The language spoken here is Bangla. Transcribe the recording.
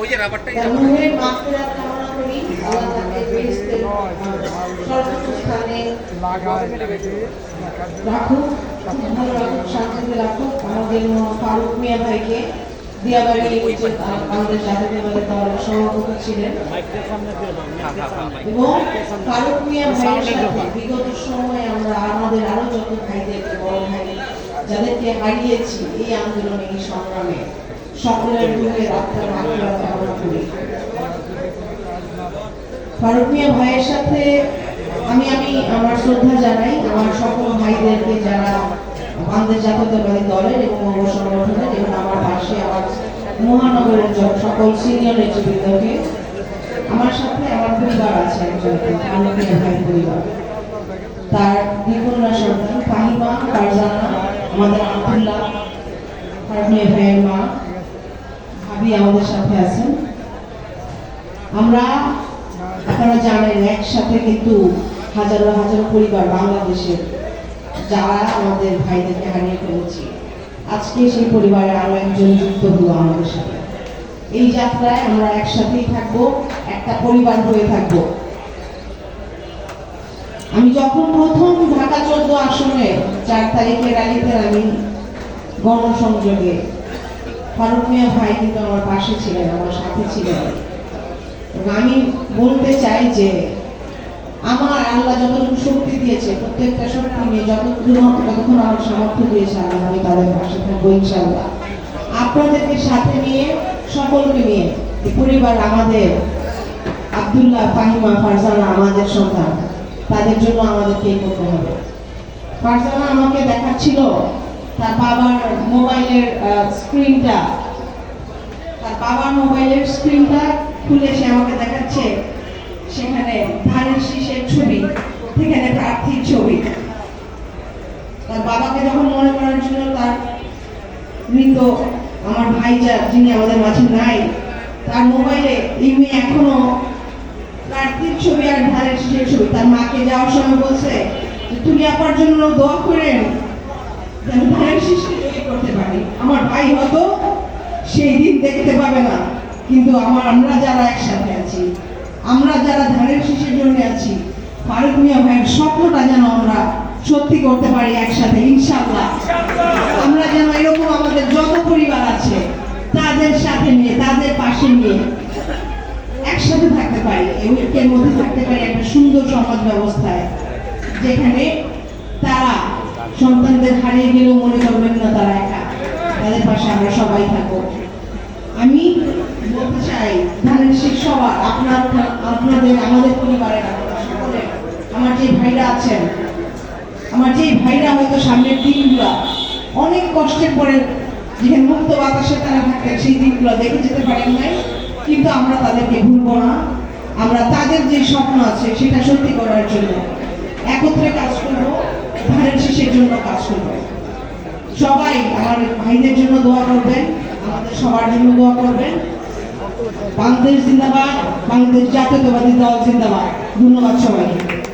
ওই যে রাবারটাই আমাদের ফারুক মিয়া ভাইকে দিয়াবাড়ি আমাদের জাতীয়তাবাদী দলের সভাপতি ছিলেন। এবং ফারুক মিয়া ভাইয়ের সাথে বিগত সময়ে আমরা আমাদের আরও যত ভাইদেরকে বড় ভাই যাদেরকে হারিয়েছি এই আন্দোলনে, এই সংগ্রামে, সকলের রূপে আত্মার মাত্রা কামনা করি ফারুক ভাইয়ের সাথে আমি আমি আমার শ্রদ্ধা জানাই, আমার সকল ভাইদেরকে যারা আমাদের জাতীয়তাবাদী দলের এবং অঙ্গ সংগঠনের এবং আমার পাশে আমার মহানগরের য- সকল সিনিয়র নেতৃবৃন্দকে, আমার সাথে আমার পরিবার আছে একজন ভাই পরিবার। তার দ্বিকন্যা সন্তান, ফাহিমা আমাদের আব্দুল্লাহ মিয়া ভাইয়ের মা, ভাবি আমাদের সাথে আছেন। আমরা, আপনারা জানেন, একসাথে কিন্তু হাজারো হাজারো পরিবার বাংলাদেশের যারা আমাদের ভাইদেরকে হারিয়ে ফেলেছি। আজকে সেই পরিবারের আরও একজন যুক্ত হলো আমাদের সাথে। এই যাত্রায় আমরা একসাথেই থাকব, একটা পরিবার হয়ে থাকব। আমি যখন প্রথম ঢাকা চোদ্দ আসনে চার তারিখের র্যালিতে আমি গণসংযোগে, ফারুক মিয়া ভাই কিন্তু আমার পাশে ছিলেন, আমার সাথে ছিলেন। আমি বলতে চাই যে, আমার আল্লাহ যতটুকু শক্তি দিয়েছে, প্রত্যেকটা শক্তি নিয়ে যতটুকু ততক্ষণ আমার সামর্থ্য দিয়েছে আল্লাহ, আমি তাদের পাশে থাকব ইনশাআল্লাহ। আপনাদেরকে সাথে নিয়ে, সকলকে নিয়ে পরিবার আমাদের আব্দুল্লাহ ফাহিমা ফারজানা আমাদের সন্তান। তাদের জন্য আমাদেরকে করতে হবে। ফারজানা আমাকে দেখাচ্ছিল তার বাবার মোবাইলের স্ক্রিনটা। তার বাবার মোবাইলের স্ক্রিনটা খুলে সে আমাকে দেখাচ্ছে। সেখানে ধানের শীষের ছবি, সেখানে প্রার্থীর ছবি। তার বাবাকে যখন মনে করার জন্য তার মৃত আমার ভাই যা যিনি আমাদের মাঝে নাই, তার মোবাইলে এই মেয়ে এখনও প্রার্থীর ছবি আর ধানের শীষের ছবি। তার মাকে যাওয়ার সময় বলছে তুমি আপার জন্য দোয়া করেন যেন করতে পারি। আমার ভাই সেই দিন দেখতে পাবে না, কিন্তু আমার, আমরা যারা একসাথে আছি, আমরা যারা জন্য আছি, ফারুক মিয়া ভাইয়ের স্বপ্নটা যেন আমরা সত্যি করতে পারি একসাথে, ইনশাআল্লাহ। আমরা যেন এরকম আমাদের যত পরিবার আছে, তাদের সাথে নিয়ে, তাদের পাশে নিয়ে একসাথে থাকতে পারি এই ঐক্যের মধ্যে থাকতে পারি একটা সুন্দর সমাজ ব্যবস্থায়, যেখানে তারা সন্তানদের হারিয়ে গেলেও মনে করবেন না তারা একা, তাদের পাশে আমরা সবাই থাকব। আমি বলতে চাই, ধানের শীষ সবার, আপনার আপনাদের, আমাদের পরিবারের সকলের, আমার যে ভাইরা আছেন, আমার যে ভাইরা হয়তো সামনের দিনগুলো অনেক কষ্টের পরে যেখানে মুক্ত বাতাসে তারা থাকতেন, সেই দিনগুলো দেখে যেতে পারেন নাই, কিন্তু আমরা তাদেরকে ভুলবো আমরা তাদের যে স্বপ্ন আছে, সেটা সত্যি করার জন্য একত্রে কাজ করব, ধানের শীষের জন্য কাজ করব। সবাই আমার ভাইদের জন্য দোয়া করবেন, আমাদের সবার জন্য দোয়া করবেন। বাংলাদেশ জিন্দাবাদ, বাংলাদেশ জাতীয়তাবাদী দল জিন্দাবাদ। ধন্যবাদ সবাইকে।